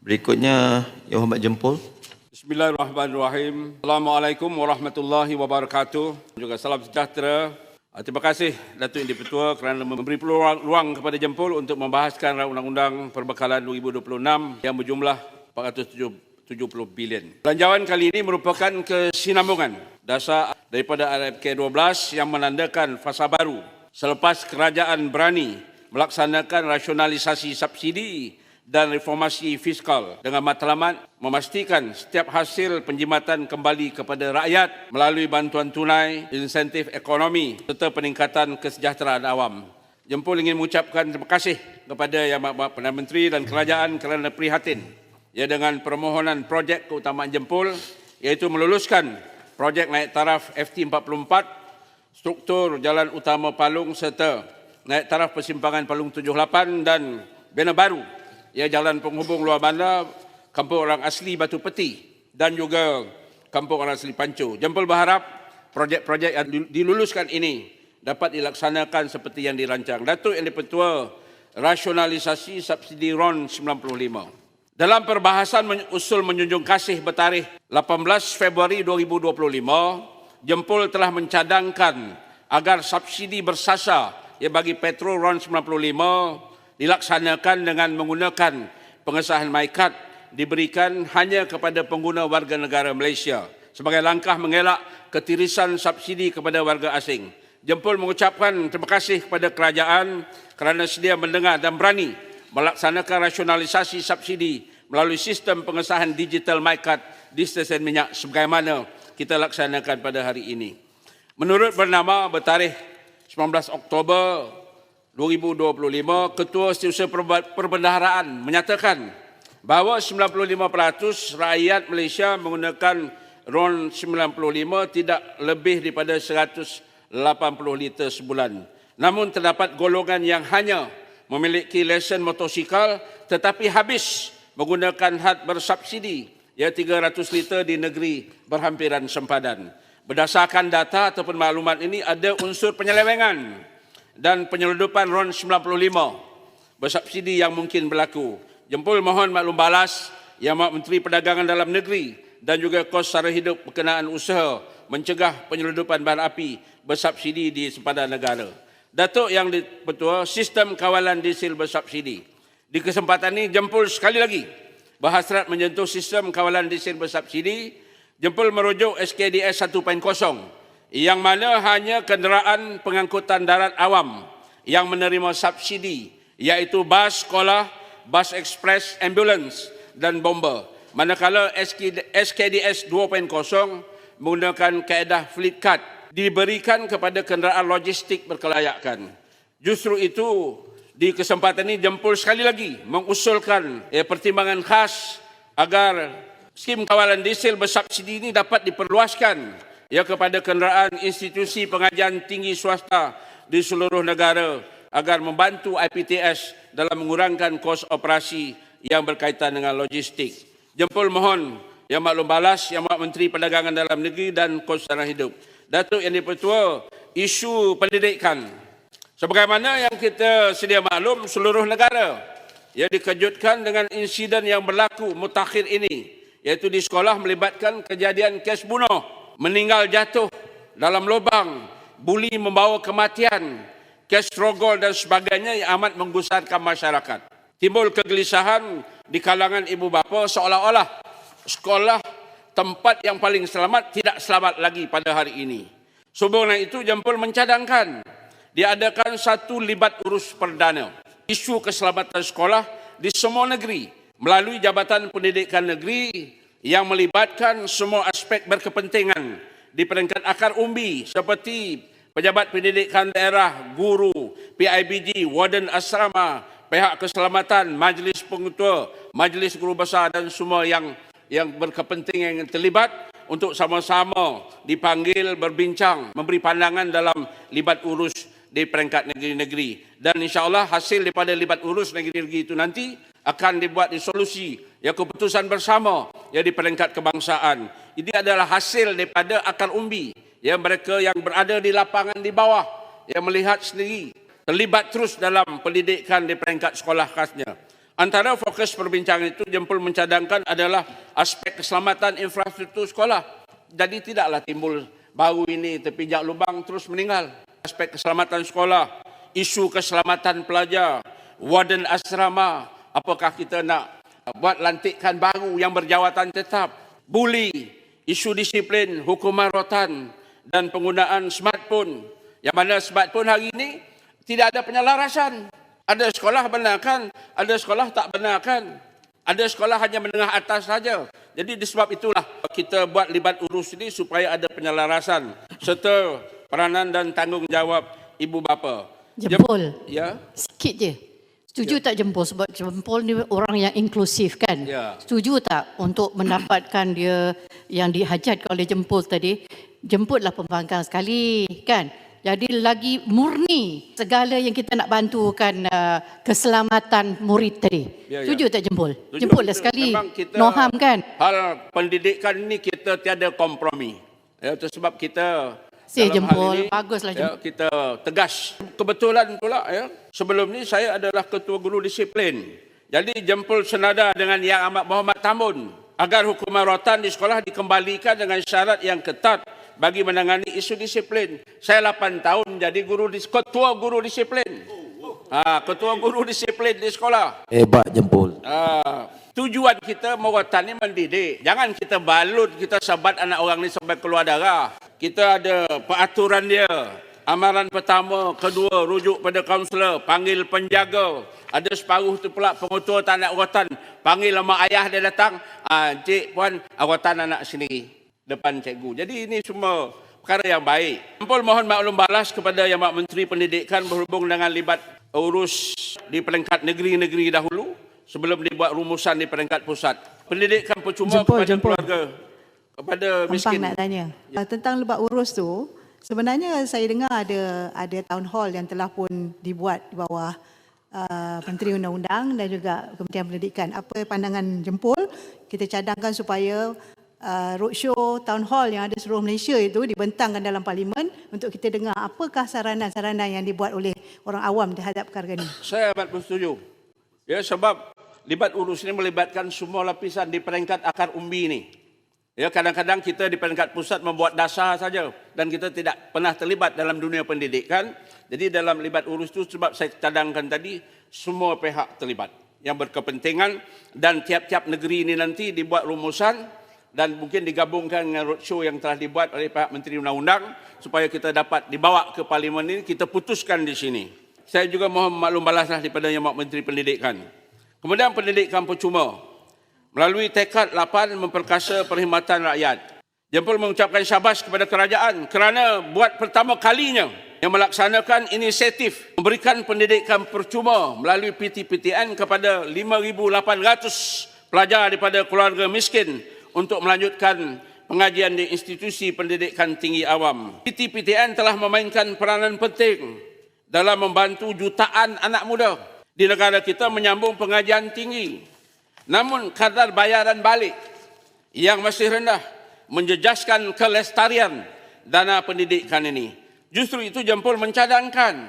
Berikutnya Yang Hormat Jempol. Bismillahirrahmanirrahim. Assalamualaikum warahmatullahi wabarakatuh. Juga salam sejahtera. Ah, Terima kasih Datuk Indi Petua kerana memberi peluang kepada Jempol untuk membahaskan undang-undang perbekalan 2026 yang berjumlah 470 bilion. Belanjawan kali ini merupakan kesinambungan dasar daripada RFK 12 yang menandakan fasa baru selepas kerajaan berani melaksanakan rasionalisasi subsidi dan reformasi fiskal dengan matlamat memastikan setiap hasil penjimatan kembali kepada rakyat melalui bantuan tunai, insentif ekonomi serta peningkatan kesejahteraan awam. Jempol ingin mengucapkan terima kasih kepada Yang Amat Perdana Menteri dan kerajaan kerana prihatin ya dengan permohonan projek keutamaan Jempol iaitu meluluskan projek naik taraf FT44 struktur jalan utama Palung serta naik taraf persimpangan Palung 78 dan Bena Baru ya jalan penghubung luar bandar kampung orang asli Batu Peti dan juga kampung orang asli Pancu. Jempol berharap projek-projek yang diluluskan ini dapat dilaksanakan seperti yang dirancang. Datuk Yang Dipertua rasionalisasi subsidi RON 95. Dalam perbahasan usul menjunjung kasih bertarikh 18 Februari 2025, Jempol telah mencadangkan agar subsidi bersasar ya bagi petrol RON 95 dilaksanakan dengan menggunakan pengesahan MyCard diberikan hanya kepada pengguna warga negara Malaysia sebagai langkah mengelak ketirisan subsidi kepada warga asing. Jempol mengucapkan terima kasih kepada kerajaan kerana sedia mendengar dan berani melaksanakan rasionalisasi subsidi melalui sistem pengesahan digital MyCard di stesen minyak sebagaimana kita laksanakan pada hari ini. Menurut bernama bertarikh 19 Oktober 2025, Ketua Setiausaha Perbendaharaan menyatakan bahawa 95% rakyat Malaysia menggunakan RON 95 tidak lebih daripada 180 liter sebulan. Namun terdapat golongan yang hanya memiliki lesen motosikal tetapi habis menggunakan had bersubsidi ya 300 liter di negeri berhampiran sempadan. Berdasarkan data ataupun maklumat ini ada unsur penyelewengan dan penyeludupan RON 95 bersubsidi yang mungkin berlaku. Jempol mohon maklum balas Yang Amat Menteri Perdagangan Dalam Negeri dan juga kos sara hidup berkenaan usaha mencegah penyeludupan bahan api bersubsidi di sempadan negara. Datuk yang dipertua sistem kawalan diesel bersubsidi. Di kesempatan ini jempol sekali lagi berhasrat menyentuh sistem kawalan diesel bersubsidi. Jempol merujuk SKDS 1.0 yang mana hanya kenderaan pengangkutan darat awam yang menerima subsidi iaitu bas sekolah, bas ekspres, ambulans dan bomber. Manakala SKDS 2.0 menggunakan kaedah fleet card diberikan kepada kenderaan logistik berkelayakan. Justru itu di kesempatan ini jempol sekali lagi mengusulkan ya, pertimbangan khas agar skim kawalan diesel bersubsidi ini dapat diperluaskan ya kepada kenderaan institusi pengajian tinggi swasta di seluruh negara agar membantu IPTS dalam mengurangkan kos operasi yang berkaitan dengan logistik. Jempol mohon Yang Maklum Balas, Yang Mak Menteri Perdagangan Dalam Negeri dan Tanah Hidup. Datuk Yang Dipertua, isu pendidikan. Sebagaimana yang kita sedia maklum, seluruh negara yang dikejutkan dengan insiden yang berlaku mutakhir ini, iaitu di sekolah melibatkan kejadian kes bunuh, meninggal jatuh dalam lubang, buli membawa kematian, kes rogol dan sebagainya yang amat menggusarkan masyarakat. Timbul kegelisahan di kalangan ibu bapa seolah-olah sekolah tempat yang paling selamat tidak selamat lagi pada hari ini. Sebab itu Jempol mencadangkan diadakan satu libat urus perdana isu keselamatan sekolah di semua negeri melalui Jabatan Pendidikan Negeri yang melibatkan semua aspek berkepentingan di peringkat akar umbi seperti pejabat pendidikan daerah, guru, PIBG, warden asrama, pihak keselamatan, majlis pengetua, majlis guru besar dan semua yang yang berkepentingan yang terlibat untuk sama-sama dipanggil berbincang, memberi pandangan dalam libat urus di peringkat negeri-negeri. Dan insyaAllah hasil daripada libat urus negeri-negeri itu nanti akan dibuat disolusi ya keputusan bersama ya di peringkat kebangsaan. Ini adalah hasil daripada akar umbi ya mereka yang berada di lapangan di bawah yang melihat sendiri terlibat terus dalam pendidikan di peringkat sekolah khasnya. Antara fokus perbincangan itu Jempol mencadangkan adalah aspek keselamatan infrastruktur sekolah. Jadi tidaklah timbul baru ini terpijak lubang terus meninggal. Aspek keselamatan sekolah, isu keselamatan pelajar, warden asrama, apakah kita nak buat lantikan baru yang berjawatan tetap, buli, isu disiplin, hukuman rotan dan penggunaan smartphone. Yang mana smartphone hari ini tidak ada penyelarasan. Ada sekolah benarkan, ada sekolah tak benarkan. Ada sekolah hanya menengah atas saja. Jadi disebab itulah kita buat libat urus ini supaya ada penyelarasan serta peranan dan tanggungjawab ibu bapa. Jempol. Ya. Sikit je. Setuju tak jempol sebab jempol ni orang yang inklusif kan? Ya. Setuju tak untuk mendapatkan dia yang dihajatkan oleh jempol tadi? Jemputlah pembangkang sekali kan? Jadi lagi murni segala yang kita nak bantukan uh, keselamatan murid tadi. Ya, ya. Setuju tak jempol? Tujuh, Jempol lah betul. sekali. Memang kita- Noham kan? Hal pendidikan ini kita tiada kompromi. Ya, itu sebab kita Si jempol, ini, baguslah ya, kita tegas. Kebetulan pula ya, sebelum ni saya adalah ketua guru disiplin. Jadi jempol senada dengan Yang Amat Muhammad Tambun agar hukuman rotan di sekolah dikembalikan dengan syarat yang ketat bagi menangani isu disiplin. Saya 8 tahun jadi guru dis- ketua guru disiplin. Ha, ketua guru disiplin di sekolah. Hebat jempol. Ah, tujuan kita merotan ni mendidik. Jangan kita balut, kita sabat anak orang ni sampai keluar darah. Kita ada peraturan dia. Amaran pertama, kedua, rujuk pada kaunselor, panggil penjaga. Ada separuh tu pula pengutua tak nak rotan. Panggil mak ayah dia datang. Ah, cik, puan, rotan anak sendiri. Depan cikgu. Jadi ini semua perkara yang baik. Ampul mohon maklum balas kepada Yang Mak Menteri Pendidikan berhubung dengan libat urus di peringkat negeri-negeri dahulu sebelum dibuat rumusan di peringkat pusat. Pendidikan percuma Jempol, kepada jempol. keluarga kepada miskin. nak tanya. Ya. Tentang lebat urus tu, sebenarnya saya dengar ada ada town hall yang telah pun dibuat di bawah uh, Menteri Undang-Undang dan juga Kementerian Pendidikan. Apa pandangan jempol kita cadangkan supaya uh, roadshow town hall yang ada seluruh Malaysia itu dibentangkan dalam parlimen untuk kita dengar apakah saranan-saranan yang dibuat oleh orang awam terhadap perkara ini. Saya amat bersetuju. Ya sebab libat urus ini melibatkan semua lapisan di peringkat akar umbi ini. Ya kadang-kadang kita di peringkat pusat membuat dasar saja dan kita tidak pernah terlibat dalam dunia pendidikan. Jadi dalam libat urus itu sebab saya cadangkan tadi semua pihak terlibat yang berkepentingan dan tiap-tiap negeri ini nanti dibuat rumusan dan mungkin digabungkan dengan roadshow yang telah dibuat oleh pihak Menteri Undang-Undang supaya kita dapat dibawa ke parlimen ini kita putuskan di sini. Saya juga mohon maklum balaslah daripada Yang Menteri Pendidikan. Kemudian pendidikan percuma melalui tekad 8 memperkasa perkhidmatan rakyat. Jempol mengucapkan syabas kepada kerajaan kerana buat pertama kalinya yang melaksanakan inisiatif memberikan pendidikan percuma melalui PTPTN kepada 5,800 pelajar daripada keluarga miskin untuk melanjutkan pengajian di institusi pendidikan tinggi awam. PTPTN telah memainkan peranan penting dalam membantu jutaan anak muda di negara kita menyambung pengajian tinggi. Namun kadar bayaran balik yang masih rendah menjejaskan kelestarian dana pendidikan ini. Justru itu jempol mencadangkan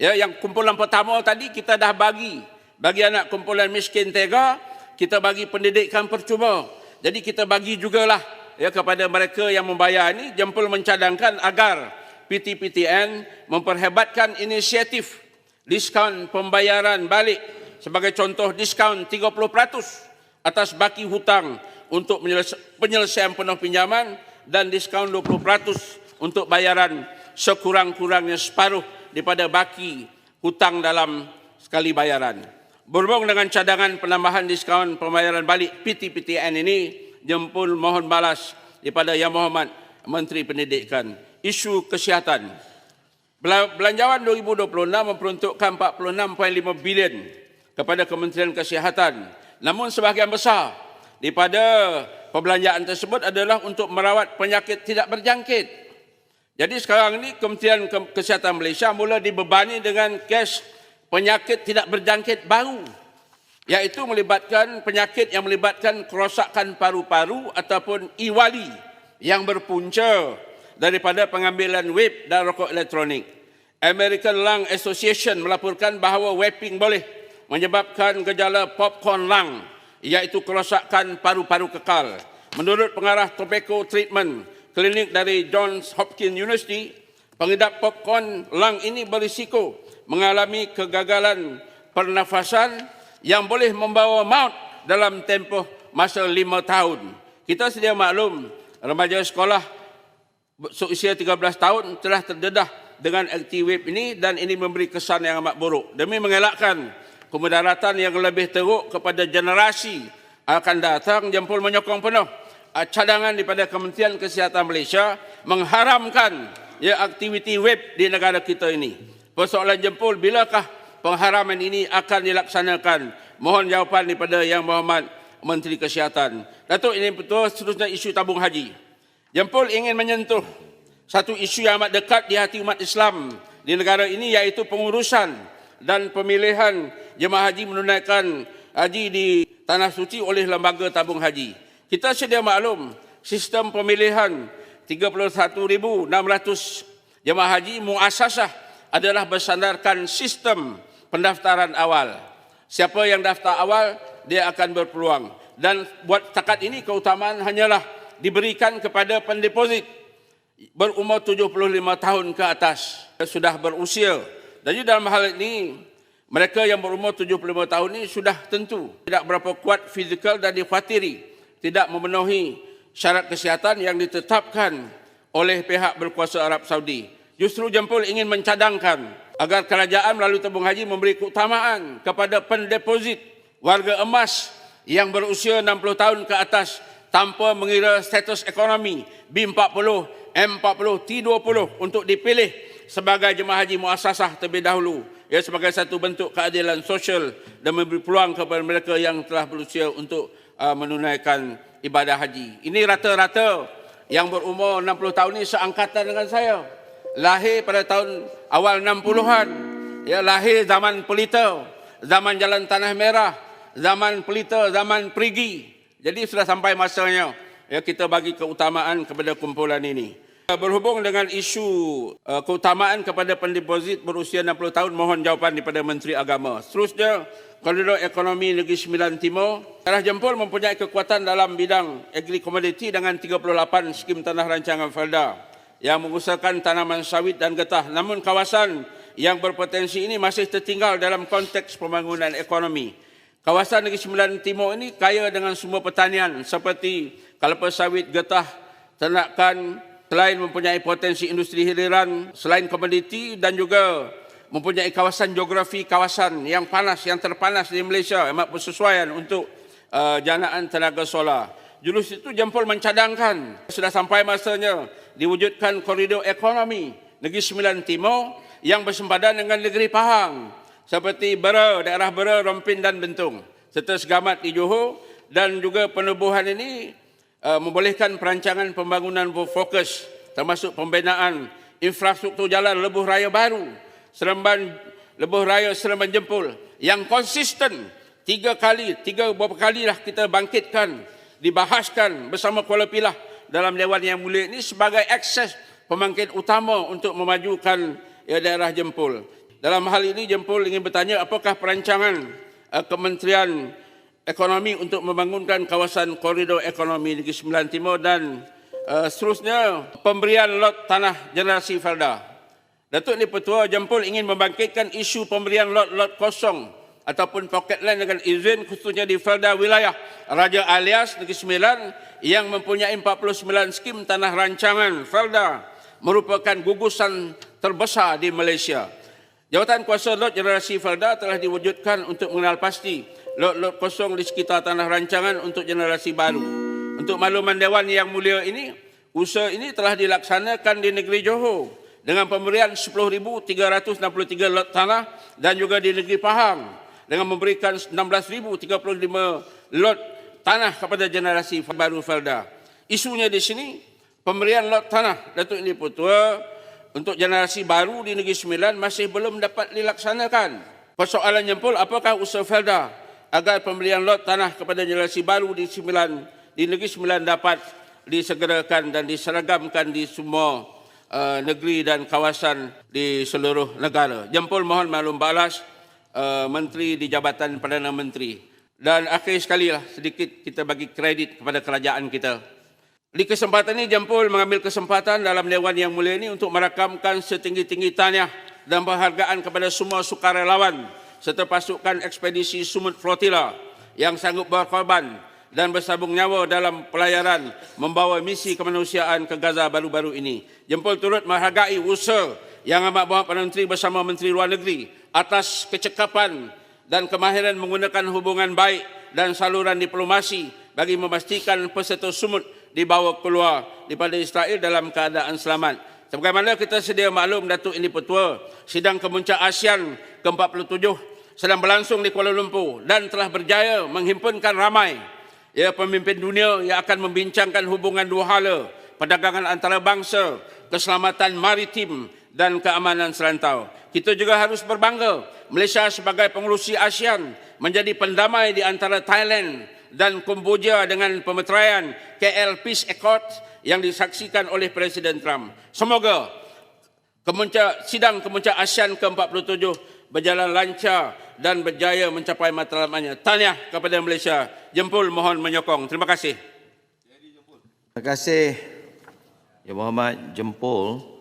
ya yang kumpulan pertama tadi kita dah bagi bagi anak kumpulan miskin tega kita bagi pendidikan percuma. Jadi kita bagi jugalah ya kepada mereka yang membayar ini jempol mencadangkan agar PTPTN memperhebatkan inisiatif diskaun pembayaran balik sebagai contoh diskaun 30% atas baki hutang untuk penyelesaian penuh pinjaman dan diskaun 20% untuk bayaran sekurang-kurangnya separuh daripada baki hutang dalam sekali bayaran. Berhubung dengan cadangan penambahan diskaun pembayaran balik PTPTN ini, jempol mohon balas daripada Yang Muhammad Menteri Pendidikan. Isu kesihatan. Bela- Belanjawan 2026 memperuntukkan 46.5 bilion kepada Kementerian Kesihatan. Namun sebahagian besar daripada perbelanjaan tersebut adalah untuk merawat penyakit tidak berjangkit. Jadi sekarang ini Kementerian Ke- Kesihatan Malaysia mula dibebani dengan kes penyakit tidak berjangkit baru iaitu melibatkan penyakit yang melibatkan kerosakan paru-paru ataupun iwali yang berpunca daripada pengambilan vape dan rokok elektronik. American Lung Association melaporkan bahawa vaping boleh menyebabkan gejala popcorn lung iaitu kerosakan paru-paru kekal. Menurut pengarah tobacco treatment klinik dari Johns Hopkins University, pengidap popcorn lung ini berisiko mengalami kegagalan pernafasan yang boleh membawa maut dalam tempoh masa lima tahun. Kita sedia maklum, remaja sekolah seusia 13 tahun telah terdedah dengan aktivip ini dan ini memberi kesan yang amat buruk. Demi mengelakkan kemudaratan yang lebih teruk kepada generasi akan datang, Jempol menyokong penuh uh, cadangan daripada Kementerian Kesihatan Malaysia mengharamkan ya aktiviti web di negara kita ini. Persoalan Jempol, bilakah pengharaman ini akan dilaksanakan? Mohon jawapan daripada Yang Berhormat Menteri Kesihatan. Datuk ini betul seterusnya isu tabung haji. Jempol ingin menyentuh satu isu yang amat dekat di hati umat Islam di negara ini iaitu pengurusan dan pemilihan jemaah haji menunaikan haji di Tanah Suci oleh lembaga tabung haji. Kita sedia maklum sistem pemilihan 31,600 jemaah haji muasasah adalah bersandarkan sistem pendaftaran awal. Siapa yang daftar awal, dia akan berpeluang. Dan buat takat ini keutamaan hanyalah diberikan kepada pendeposit berumur 75 tahun ke atas sudah berusia. Jadi dalam hal ini mereka yang berumur 75 tahun ini sudah tentu tidak berapa kuat fizikal dan dikhawatiri tidak memenuhi syarat kesihatan yang ditetapkan oleh pihak berkuasa Arab Saudi. Justru Jempol ingin mencadangkan agar kerajaan melalui tabung haji memberi keutamaan kepada pendeposit warga emas yang berusia 60 tahun ke atas tanpa mengira status ekonomi B40, M40, T20 untuk dipilih sebagai jemaah haji muasasah terlebih dahulu ya sebagai satu bentuk keadilan sosial dan memberi peluang kepada mereka yang telah berusia untuk uh, menunaikan ibadah haji. Ini rata-rata yang berumur 60 tahun ini seangkatan dengan saya. Lahir pada tahun awal 60-an. Ya, lahir zaman pelita, zaman jalan tanah merah, zaman pelita, zaman perigi. Jadi sudah sampai masanya ya kita bagi keutamaan kepada kumpulan ini. Berhubung dengan isu uh, keutamaan kepada pendeposit berusia 60 tahun, mohon jawapan daripada Menteri Agama. Seterusnya, Koridor Ekonomi Negeri Sembilan Timur, Arah Jempol mempunyai kekuatan dalam bidang agri komoditi dengan 38 skim tanah rancangan Felda yang mengusahakan tanaman sawit dan getah. Namun kawasan yang berpotensi ini masih tertinggal dalam konteks pembangunan ekonomi. Kawasan Negeri Sembilan Timur ini kaya dengan sumber pertanian seperti kelapa sawit, getah, ternakan, selain mempunyai potensi industri hiliran, selain komoditi dan juga mempunyai kawasan geografi kawasan yang panas, yang terpanas di Malaysia, amat bersesuaian untuk uh, janaan tenaga solar. Julus itu jempol mencadangkan sudah sampai masanya diwujudkan koridor ekonomi Negeri Sembilan Timur yang bersempadan dengan negeri Pahang seperti Bera, daerah Bera, Rompin dan Bentung serta Segamat di Johor dan juga penubuhan ini uh, membolehkan perancangan pembangunan berfokus termasuk pembinaan infrastruktur jalan lebuh raya baru, seremban lebuh raya seremban jempol yang konsisten tiga kali, tiga beberapa kali lah kita bangkitkan, dibahaskan bersama Kuala Pilah dalam Dewan Yang Mulia ini sebagai akses pembangkit utama untuk memajukan ya, daerah jempol. Dalam hal ini jempol ingin bertanya apakah perancangan uh, Kementerian ekonomi untuk membangunkan kawasan koridor ekonomi Negeri Sembilan Timur dan uh, seterusnya pemberian lot tanah generasi Felda. Datuk Ni Petua Jempol ingin membangkitkan isu pemberian lot-lot kosong ataupun pocket land dengan izin khususnya di Felda wilayah Raja Alias Negeri Sembilan yang mempunyai 49 skim tanah rancangan Felda merupakan gugusan terbesar di Malaysia. Jawatan kuasa lot generasi Felda telah diwujudkan untuk mengenal pasti lot-lot kosong di sekitar tanah rancangan untuk generasi baru. Untuk makluman Dewan Yang Mulia ini, usaha ini telah dilaksanakan di negeri Johor dengan pemberian 10,363 lot tanah dan juga di negeri Pahang dengan memberikan 16,035 lot tanah kepada generasi baru Felda. Isunya di sini, pemberian lot tanah Datuk Ini Putua untuk generasi baru di Negeri Sembilan masih belum dapat dilaksanakan. Persoalan jempol, apakah usaha Felda agar pembelian lot tanah kepada generasi baru di Sembilan di Negeri Sembilan dapat disegerakan dan diseragamkan di semua uh, negeri dan kawasan di seluruh negara. Jempol mohon maklum balas uh, menteri di Jabatan Perdana Menteri. Dan akhir sekali lah sedikit kita bagi kredit kepada kerajaan kita. Di kesempatan ini Jempol mengambil kesempatan dalam Dewan Yang Mulia ini untuk merakamkan setinggi-tinggi tahniah dan penghargaan kepada semua sukarelawan serta pasukan ekspedisi Sumut Flotilla yang sanggup berkorban dan bersabung nyawa dalam pelayaran membawa misi kemanusiaan ke Gaza baru-baru ini. Jempol turut menghargai usaha yang amat berhormat Perdana Menteri bersama Menteri Luar Negeri atas kecekapan dan kemahiran menggunakan hubungan baik dan saluran diplomasi bagi memastikan peserta sumut dibawa keluar daripada Israel dalam keadaan selamat. Sebagaimana kita sedia maklum Datuk Ini Petua, sidang kemuncak ASEAN ke-47 sedang berlangsung di Kuala Lumpur dan telah berjaya menghimpunkan ramai ya pemimpin dunia yang akan membincangkan hubungan dua hala, perdagangan antarabangsa, keselamatan maritim dan keamanan serantau. Kita juga harus berbangga Malaysia sebagai pengurusi ASEAN menjadi pendamai di antara Thailand dan Kemboja dengan pemeteraian KL Peace Accord yang disaksikan oleh Presiden Trump. Semoga kemuncak, sidang kemuncak ASEAN ke-47 berjalan lancar dan berjaya mencapai matlamatnya. Tahniah kepada Malaysia. Jempol mohon menyokong. Terima kasih. Terima kasih Yang Berhormat Jempol